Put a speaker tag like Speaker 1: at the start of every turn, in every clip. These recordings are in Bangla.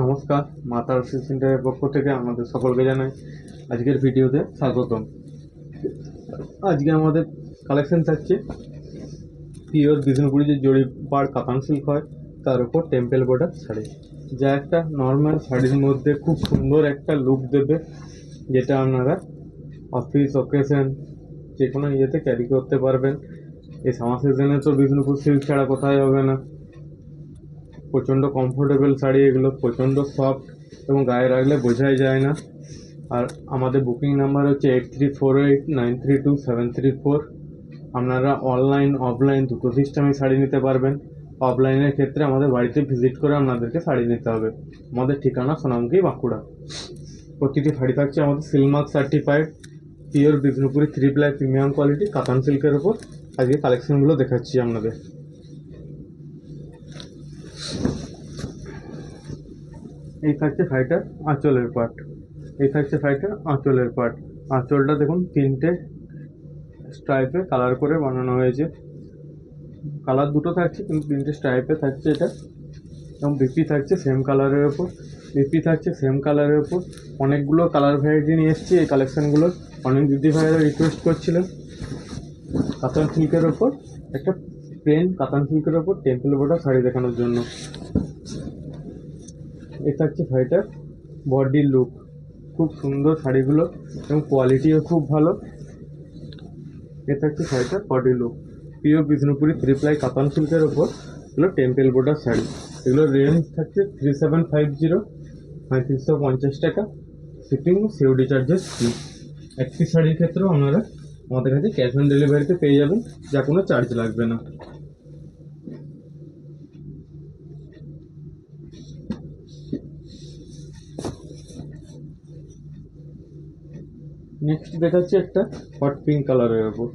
Speaker 1: নমস্কার মাতার অফিস সেন্টারের পক্ষ থেকে আমাদের সকলকে জানাই আজকের ভিডিওতে স্বাগতম। আজকে আমাদের কালেকশন থাকছে পিওর বিষ্ণুপুরি যে জড়ি পাড় কাতান সিল্ক হয়, তার উপর টেম্পেল বর্ডার শাড়ি। যা একটা নর্মাল শাড়ির মধ্যে খুব সুন্দর একটা লুক দেবে, যেটা আপনারা অফিস অকেশন যে কোনো ইয়েতে ক্যারি করতে পারবেন। এই সামার সিজনে তো বিষ্ণুপুর সিল্ক ছাড়া কোথায় হবে না। প্রচণ্ড কমফোর্টেবল শাড়ি, এগুলো প্রচণ্ড সফট এবং গায়ে রাখলে বোঝাই যায় না। আর আমাদের বুকিং নাম্বার হচ্ছে eight three four eight nine three two seven three four আপনারা অনলাইন অফলাইন দুটো সিস্টেমে শাড়ি নিতে পারবেন। অফলাইনের ক্ষেত্রে আমাদের বাড়িতে ভিজিট করে আপনাদেরকে শাড়ি নিতে হবে। আমাদের ঠিকানা সোনামুখী বাঁকুড়া। প্রতিটি শাড়ি থাকছে আমাদের silk mark certified pure Bishnupuri three ply premium quality katan সিল্কের ওপর আজকে কালেকশনগুলো দেখাচ্ছি আপনাদের। এই থাকছে শাড়িটার আঁচলের পাট এই থাকছে শাড়িটার আঁচলের পাট আঁচলটা দেখুন, তিনটে স্ট্রাইপে কালার করে বানানো হয়েছে। কালার দুটো থাকছে, কিন্তু তিনটে স্ট্রাইপে থাকছে এটা। এবং বিপি থাকছে সেম কালারের ওপর। বিপি থাকছে সেম কালারের ওপর। অনেকগুলো কালার ভ্যারাইটি নিয়ে এসেছি এই কালেকশানগুলো অনেক দিদি ভাইয়েরা রিকোয়েস্ট করছিলেন কাতান সিল্কের ওপর, একটা প্লেন কাতান সিল্কের ওপর টেম্পল বোর্ডার শাড়ি দেখানোর জন্য। এ থাকছে শাড়িটার বডি লুক খুব সুন্দর শাড়িগুলো এবং কোয়ালিটিও খুব ভালো। এ থাকছে শাড়িটার body look pure Bishnupuri three ply katan সিল্কের ওপর। এগুলো টেম্পেল বোর্ডার শাড়ি। এগুলোর রেঞ্জ থাকছে থ্রি সেভেন ফাইভ জিরো পঁয়ত্রিশশো পঞ্চাশ টাকা। শিপিং সিওডি চার্জেস ফ্রি একটি শাড়ির ক্ষেত্রেও আপনারা আমাদের কাছে ক্যাশ অন ডেলিভারিতে পেয়ে যাবেন। যা কোনো চার্জ লাগবে না। নেক্সট দেখাচ্ছি একটা হট পিঙ্ক কালারের ওপর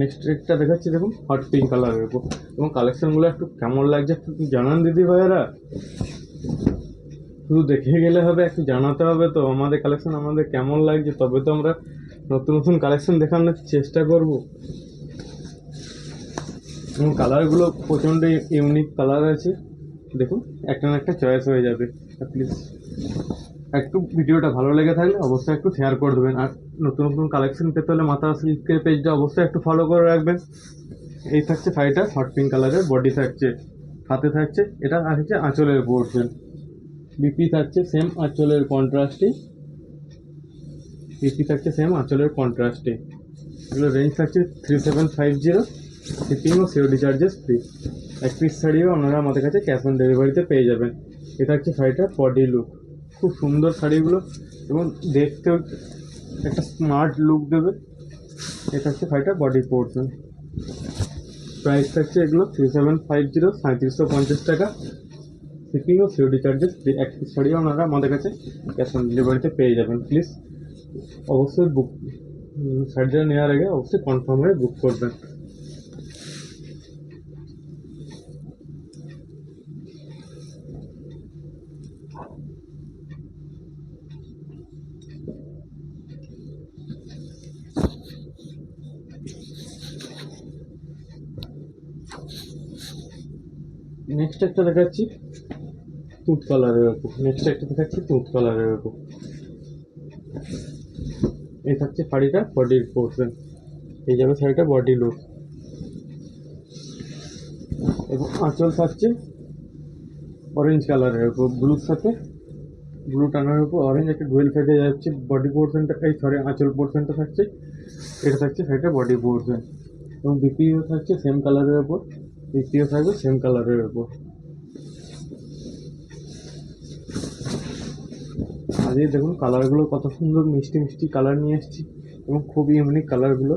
Speaker 1: নেক্সট একটা দেখাচ্ছি দেখুন হট পিঙ্ক কালারের ওপর এবং কালেকশনগুলো একটু কেমন লাগছে একটু জানান দিদি ভাইয়েরা? শুধু দেখে গেলে হবে, একটু জানাতে হবে তো। আমাদের কালেকশন আমাদের কেমন লাগছে, তবে তো আমরা নতুন নতুন কালেকশন দেখানোর চেষ্টা করব। এবং কালারগুলো প্রচণ্ড ইউনিক কালার আছে। দেখুন, একটা না একটা চয়েস হয়ে যাবে প্লিজ একটু ভিডিওটা ভালো লেগে থাকলে অবশ্যই একটু শেয়ার করে দেবেন। আর নতুন নতুন কালেকশন পেতে হলে মাথা সিল্কের পেজটা অবশ্যই একটু ফলো করে রাখবেন। এই থাকছে শাড়িটা হট পিঙ্ক কালারের বডি থাকছে, হাতে থাকছে, এটা থাকছে আঁচলের পোর্শন বিপি থাকছে সেম আঁচলের কন্ট্রাস্টে বিপি থাকছে সেম আঁচলের কন্ট্রাস্টে এগুলো রেঞ্জ থাকছে three seven five zero shipping ও সিওডি চার্জেস ফ্রি এক পিস শাড়িও আপনারা আমাদের কাছে ক্যাশ অন ডেলিভারিতে পেয়ে যাবেন। এটা হচ্ছে শাড়িটার বডি লুক খুব সুন্দর শাড়িগুলো এবং দেখতেও একটা স্মার্ট লুক দেবে। এটা হচ্ছে শাড়িটার বডি পোর্শন প্রাইস থাকছে এগুলো থ্রি সেভেন ফাইভ জিরো সাঁত্রিশশো পঞ্চাশ টাকা। শিপিং ও সিওডি চার্জেস ফ্রি এক পিস শাড়িও আমাদের কাছে ক্যাশ অন ডেলিভারিতে পেয়ে যাবেন। প্লিজ অবশ্যই বুক শাড়িটা নেওয়ার আগে অবশ্যই কনফার্ম হয়ে বুক করবেন। নেক্সট একটা দেখাচ্ছি। তুঁত কালারের ওপর নেক্সট একটা দেখাচ্ছি, তুঁত কালারের ওপর এই থাকছে শাড়িটা বডির পোর্শন এই যাবে শাড়িটা বডি লুক এবং আঁচল থাকছে অরেঞ্জ কালারের উপর ব্লুর সাথে। ব্লু টানার উপর অরেঞ্জ একটা ডুয়েল ফেটে যাচ্ছে। বডি পোর্শনটা এই সরি আঁচল পোর্শনটা থাকছে। এটা থাকছে শাড়িটা বডি পোর্শন এবং বিপিও থাকছে সেম কালারের ওপর বিপিও থাকবে সেম কালারের ওপর আজকে দেখুন কালারগুলো কত সুন্দর মিষ্টি মিষ্টি কালার নিয়ে এসেছি এবং খুব ইউনিক কালারগুলো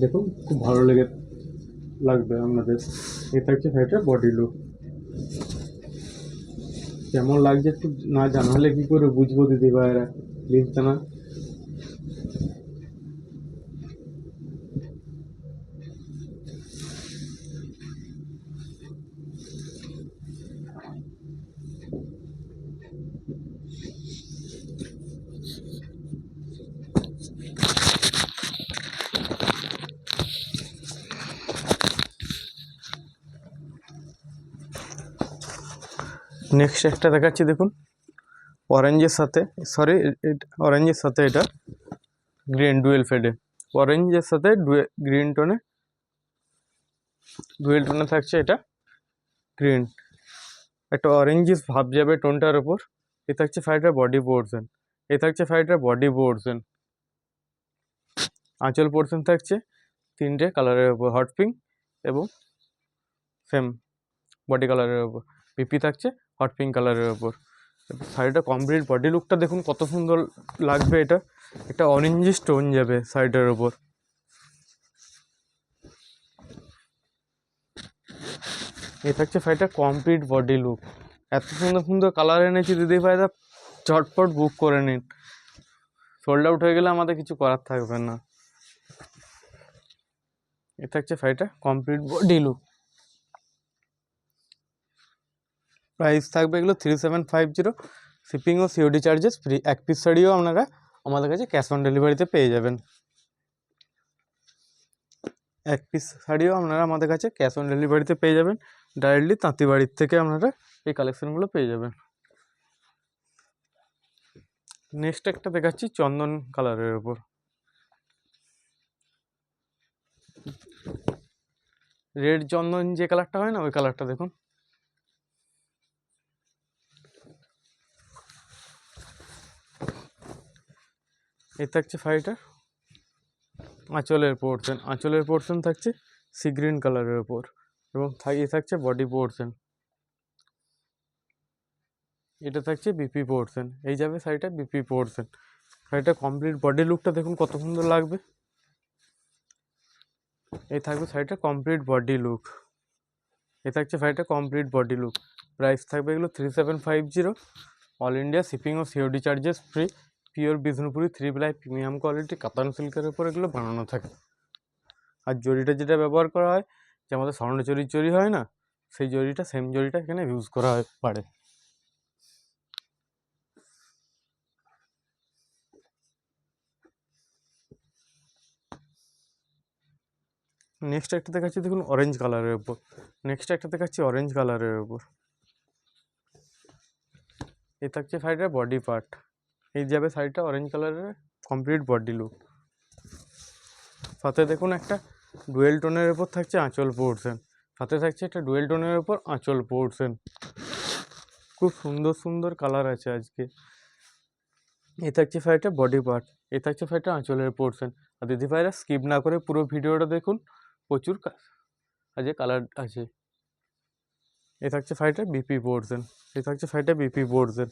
Speaker 1: দেখুন, খুব ভালো লেগে লাগবে আপনাদের এটা হচ্ছে শাড়িটার বডি লুক কেমন লাগছে একটু না জানালে কী করে বুঝব দিদি ভাইয়েরা? প্লিজ জানা নেক্সট একটা দেখাচ্ছি, দেখুন। অরেঞ্জের সাথে সরি অরেঞ্জের সাথে এটা গ্রিন ডুয়েল ফেডে অরেঞ্জের সাথে গ্রিন টোনে ডুয়েল টোনে থাকছে এটা গ্রিন একটা অরেঞ্জিস ভাব যাবে টোনটার ওপর এ থাকছে ফাইটার বডি পোর্শন এ থাকছে ফাইটার বডি পোর্শন আঁচল পোর্শন থাকছে তিনটে কালারের ওপর হট পিঙ্ক এবং সেম বডি কালারের ওপর পিপি থাকছে হট পিঙ্ক কালারের ওপর। শাড়িটা কমপ্লিট বডি লুকটা দেখুন কত সুন্দর লাগবে এটা। একটা অরেঞ্জি স্টোন যাবে শাড়িটার ওপর। এ থাকছে শাড়িটা কমপ্লিট বডি লুক এত সুন্দর সুন্দর কালার এনেছি, দিদি ভাইরা চটপট বুক করে নিন। সোল্ড আউট হয়ে গেলে আমাদের কিছু করার থাকবে না। এ থাকছে শাড়িটা কমপ্লিট বডি লুক প্রাইস থাকবে এগুলো three seven five zero shipping ও সিওডি চার্জেস ফ্রি এক পিস শাড়িও আপনারা আমাদের কাছে ক্যাশ অন ডেলিভারিতে পেয়ে যাবেন। এক পিস শাড়িও আপনারা আমাদের কাছে ক্যাশ অন ডেলিভারিতে পেয়ে যাবেন। ডাইরেক্টলি তাঁতিবাড়ির থেকে আপনারা এই কালেকশনগুলো পেয়ে যাবেন। নেক্সট একটা দেখাচ্ছি চন্দন কালারের ওপর রেড চন্দন যে কালারটা হয় না, ওই কালারটা দেখুন। এ থাকছে ফাইটার আঁচলের পোর্শন আঁচলের পোর্শন থাকছে সি গ্রিন কালারের ওপর এবং এ থাকছে বডি পোর্শন এটা থাকছে বিপি পোর্শন এই যাবে শাড়িটা বিপি পোর্শন শাড়িটা কমপ্লিট বডি লুকটা দেখুন কত সুন্দর লাগবে। এই থাকবে শাড়িটা কমপ্লিট বডি লুক এ থাকছে শাড়িটা কমপ্লিট বডি লুক প্রাইস থাকবে এগুলো three seven five zero all India shipping ও COD charges free pure Bishnupuri three ply premium quality katan সিল্কের উপর এগুলো বানানো থাকে। আর জরিটা যেটা ব্যবহার করা হয়, যে আমাদের স্বর্ণচুরির জরি হয় না, সেই জরিটা সেম জরিটা এখানে ইউজ করা হয়, পারে। নেক্সট একটা দেখাচ্ছি, দেখুন অরেঞ্জ কালারের উপর। নেক্সট একটা দেখাচ্ছি অরেঞ্জ কালারের উপর। এই থাকছে শাড়িটার বডি পার্ট এই যাবে শাড়িটা অরেঞ্জ কালারের কমপ্লিট বডি লুক সাথে দেখুন একটা ডুয়েল টোনের উপর থাকছে আঁচল পোর্শন সাথে থাকছে একটা ডুয়েল টোনের উপর আঁচল পোর্শন খুব সুন্দর সুন্দর কালার আছে আজকে। এ থাকছে শাড়িটা বডি পার্ট এ থাকছে শাড়িটা আঁচলের পোর্শন আর দিদি ভাইরা স্কিপ না করে পুরো ভিডিওটা দেখুন, প্রচুর আজকে কালার আছে। এ থাকছে শাড়িটা বিপি পোর্শন এ থাকছে শাড়িটা বিপি পোর্শন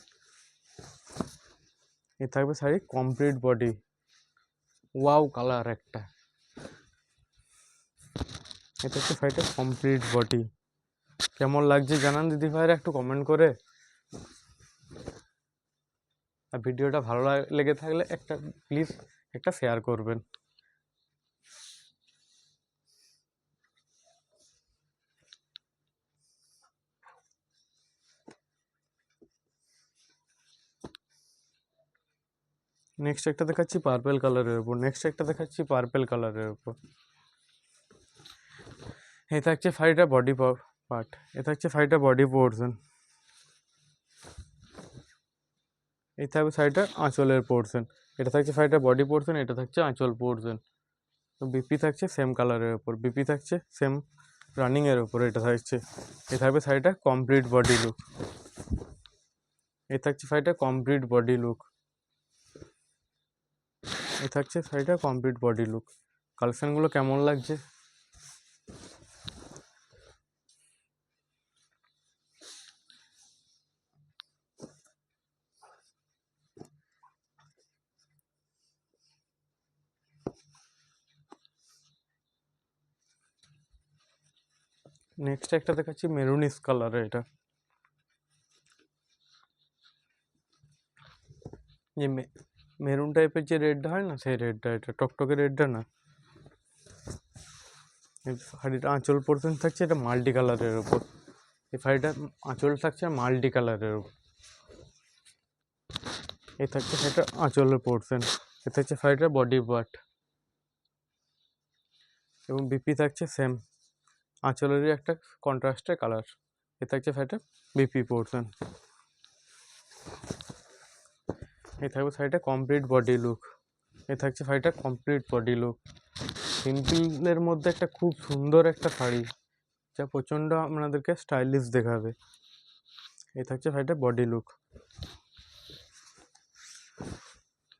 Speaker 1: এ থাকবে sari complete body wow colour একটা। এটা হচ্ছে শাড়িটা কমপ্লিট বডি কেমন লাগছে জানান দিদি ভাইরা একটু কমেন্ট করে। আর ভিডিওটা ভালো লেগে থাকলে একটা প্লিজ একটা শেয়ার করবেন। নেক্সট একটা দেখাচ্ছি পার্পেল কালারের উপর। নেক্সট একটা দেখাচ্ছি পার্পেল কালারের উপর। এ থাকছে ফাইটা বডি পার্ট এ থাকছে ফাইটা বডি পোর্শন এই থাকবে শাড়িটা আঁচলের পোর্শন এটা থাকছে শাড়িটা বডি পোর্শন এটা থাকছে আঁচল পোর্শন বিপি থাকছে সেম কালারের ওপর বিপি থাকছে সেম রানিংয়ের ওপর এটা থাকছে। এ থাকবে শাড়িটা কমপ্লিট বডি লুক এ থাকছে শাড়িটা কমপ্লিট বডি লুক এ থাকছে শাড়িটা কমপ্লিট বডি লুক কালেকশানগুলো কেমন লাগছে? নেক্সট একটা দেখাচ্ছি মেরুনিস কালারের এটা। যে মেরুন টাইপের যে রেডটা হয় না, সেই রেডটা, এটা টকটকে রেডটা না? এই শাড়িটা আঁচল পোর্শন থাকছে, এটা মাল্টি কালারের ওপর এই শাড়িটা আঁচল থাকছে মাল্টি কালারের ওপর এই থাকছে সেটা আঁচলের পোর্শন এ থাকছে শাড়িটার বডি পার্ট এবং বিপি থাকছে সেম আঁচলেরই একটা কন্ট্রাস্টের কালার এ থাকছে শাড়িটা বিপি পোর্শন এই থাকবে শাড়িটা কমপ্লিট বডি লুক এ থাকছে শাড়িটা কমপ্লিট বডি লুক সিম্পলের মধ্যে একটা খুব সুন্দর একটা শাড়ি, যা প্রচণ্ড আপনাদেরকে স্টাইলিশ দেখাবে। এই থাকছে শাড়িটা body look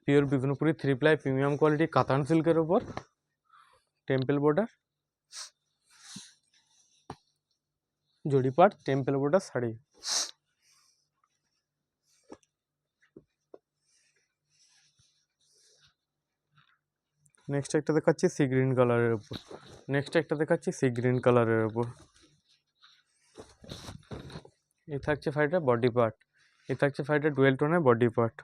Speaker 1: pure Bishnupuri three ply premium quality katan সিল্কের ওপর টেম্পল বর্ডার জড়িপাট টেম্পল বর্ডার শাড়ি। নেক্সট একটা দেখাচ্ছি সি গ্রিন কালারের উপর। নেক্সট একটা দেখাচ্ছি সি গ্রিন কালারের উপর। এ থাকছে ফাইটা বডি পার্ট এ থাকছে ফাইটা ডুয়েল টোনের বডি পার্ট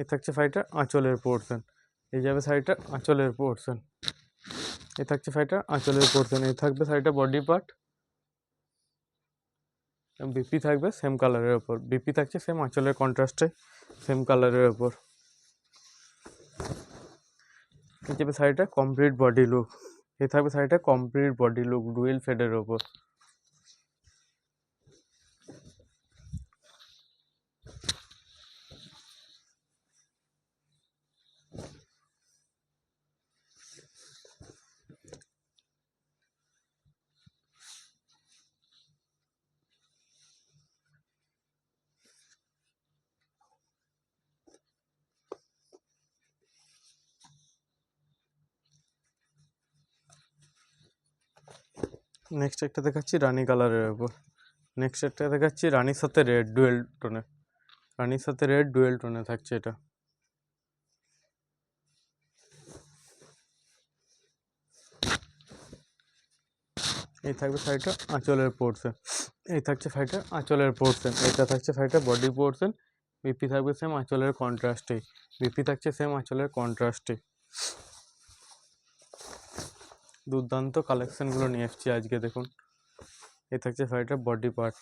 Speaker 1: এ থাকছে ফাইটার আঁচলের পোর্শন এই যাবে শাড়িটা আঁচলের পোর্শন এ থাকছে শাড়িটা আঁচলের পোর্শন এ থাকবে শাড়িটা বডি পার্ট বিপি থাকবে সেম কালারের ওপর বিপি থাকছে সেম আঁচলের কন্ট্রাস্টে সেম কালারের ওপর এই যাবে শাড়িটা কমপ্লিট বডি লুক এই থাকবে শাড়িটা কমপ্লিট বডি লুক ডুয়েল ফেডের ওপর নেক্সট একটা দেখাচ্ছি রানী কালারের ওপর নেক্সট একটা দেখাচ্ছি রানীর সাথে রেড ডুয়েল টোনে রানীর সাথে রেড ডুয়েল টোনে থাকছে এটা। এই থাকবে শাড়িটা আঁচলের পোর্শন এই থাকছে শাড়িটা আঁচলের পোর্শন এটা থাকছে শাড়িটা বডি পোর্শন বিপি থাকবে সেম আঁচলের কন্ট্রাস্টে বিপি থাকছে সেম আঁচলের কন্ট্রাস্টে দুর্দান্ত কালেকশনগুলো নিয়ে এসেছি আজকে, দেখুন। এ থাকছে ফাইটার বডি পার্ট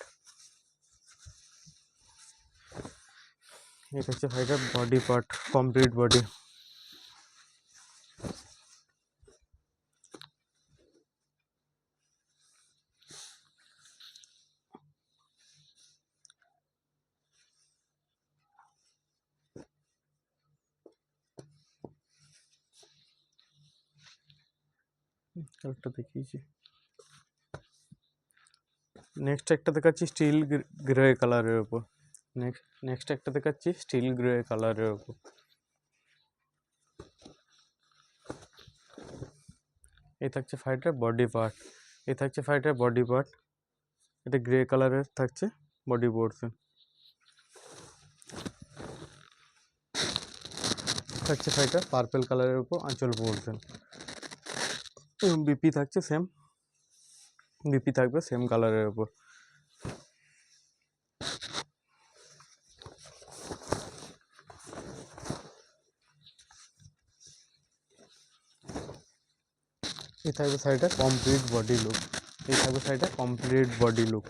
Speaker 1: এ থাকছে fighter body part complete body কালারটা দেখিয়েছি। নেক্সট একটা দেখাচ্ছি স্টিল গ্রে কালারের ওপর। নেক্সট নেক্সট একটা দেখাচ্ছি স্টিল গ্রে কালারের ওপর। এই থাকছে ফাইটার বডি পার্ট এই থাকছে ফাইটার বডি পার্ট এটা গ্রে কালারের থাকছে বডি পোর্শন থাকছে ফাইটার পার্পেল কালারের উপর আঁচল পোর্শন বিপি থাকছে সেম বিপি থাকবে সেম কালারের উপর। এই থাকবে শাড়িটা কমপ্লিট বডি লুক এই থাকবে শাড়িটা কমপ্লিট বডি লুক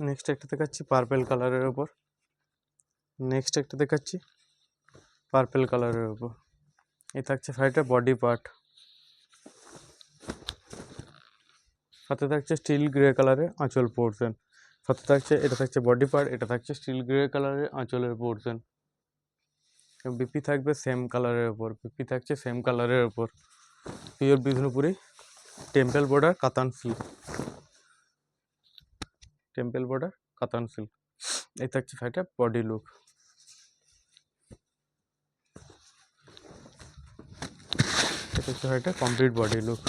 Speaker 1: নেক্সট একটা দেখাচ্ছি পার্পেল কালারের ওপর নেক্সট একটা দেখাচ্ছি পার্পেল কালারের ওপর এই থাকছে শাড়িটার বডি পার্ট সাথে থাকছে স্টিল গ্রে কালারের আঁচল পোর্শন সাথে থাকছে, এটা থাকছে বডি পার্ট এটা থাকছে স্টিল গ্রে কালারের আঁচলের পোর্শন বিপি থাকবে সেম কালারের ওপর বিপি থাকছে সেম কালারের ওপর pure Bishnupuri temple border katan silk temple border katan silk এই থাকছে শাড়িটা বডি লুক এটা কমপ্লিট বডি লুক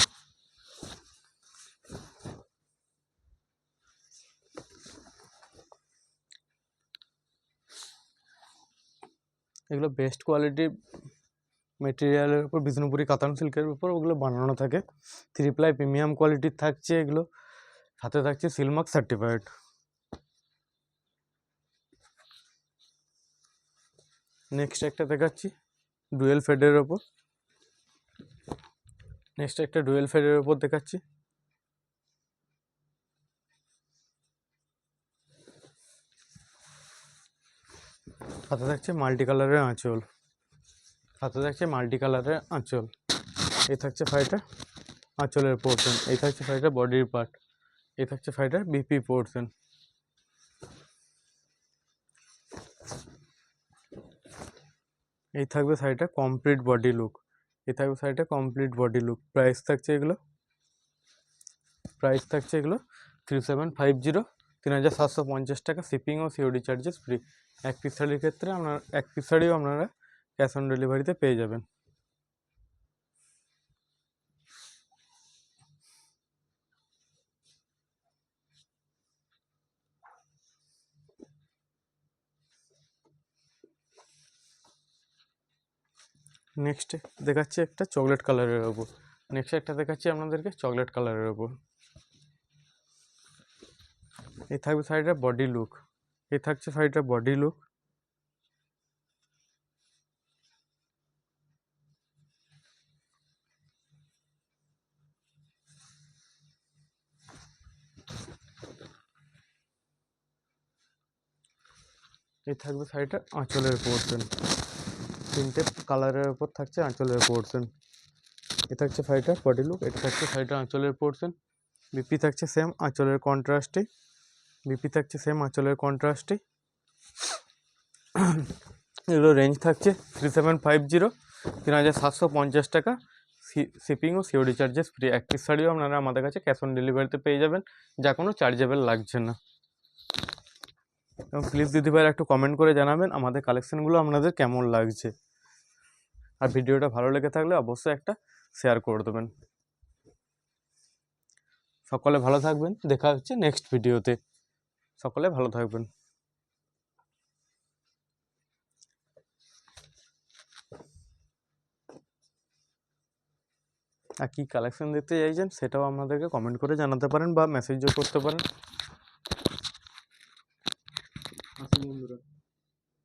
Speaker 1: এগুলো বেস্ট কোয়ালিটি মেটেরিয়ালের উপর, বিষ্ণুপুরি কাতান সিল্কের উপর ওগুলো বানানো থাকে। থ্রি প্লাই প্রিমিয়াম কোয়ালিটির থাকছে এগুলো। সাথে থাকছে সিলমার্ক সার্টিফাইড নেক্সট একটা দেখাচ্ছি ডুয়েল ফেডের ওপর। নেক্সট একটা ডুয়েল ফেডের ওপর দেখাচ্ছি। হাতে থাকছে মাল্টি কালারের আঁচল। হাতে থাকছে মাল্টি কালারের আঁচল। এই থাকছে ফাইটার আঁচলের পোর্শন এই থাকছে ফাইটার বডির পার্ট এই থাকছে ফাইটার বিপি পোর্শন এই থাকবে শাড়িটা কমপ্লিট বডি লুক এই থাকবে শাড়িটা কমপ্লিট বডি লুক প্রাইস থাকছে এগুলো? প্রাইস থাকছে এগুলো? থ্রি সেভেন ফাইভ জিরো তিন হাজার সাতশো পঞ্চাশ টাকা। শিপিং ও সিওডি চার্জেস ফ্রি এক পিস শাড়ির ক্ষেত্রে আপনার, এক পিস শাড়িও আপনারা ক্যাশ অন ডেলিভারিতে পেয়ে যাবেন। নেক্সট দেখাচ্ছি একটা চকলেট কালারের ওপর নেক্সট একটা দেখাচ্ছি আপনাদেরকে চকলেট কালারের ওপর এই থাকবে শাড়িটার বডি লুক এই থাকছে শাড়িটার বডি লুক এই থাকবে শাড়িটা আঁচলের পোর্শন তিনটে কালারের ওপর থাকছে আঁচলের পোর্শন এ থাকছে শাড়িটার বডি লুক এটা থাকছে শাড়িটার আঁচলের পোর্শন বিপি থাকছে সেম আঁচলের কন্ট্রাস্টে বিপি থাকছে সেম আঁচলের কন্ট্রাস্টে এগুলো রেঞ্জ থাকছে থ্রি সেভেন ফাইভ জিরো তিন হাজার সাতশো পঞ্চাশ টাকা। শিপিং ও সিওডি চার্জেস ফ্রি এক পিস শাড়িও আপনারা আমাদের কাছে ক্যাশ অন ডেলিভারিতে পেয়ে যাবেন। যা কোনো চার্জেবল লাগছে না। এবং প্লিজ দিদিভাইয়ের একটু কমেন্ট করে জানাবেন আমাদের কালেকশানগুলো আপনাদের কেমন লাগছে। আর ভিডিওটা ভালো লেগে থাকলে অবশ্যই একটা শেয়ার করে দেবেন। সকলে ভালো থাকবেন, দেখা হচ্ছে নেক্সট ভিডিওতে সকলে ভালো থাকবেন। আর কী কালেকশন দেখতে চাইছেন সেটাও আমাদেরকে কমেন্ট করে জানাতে পারেন বা মেসেজও করতে পারেন।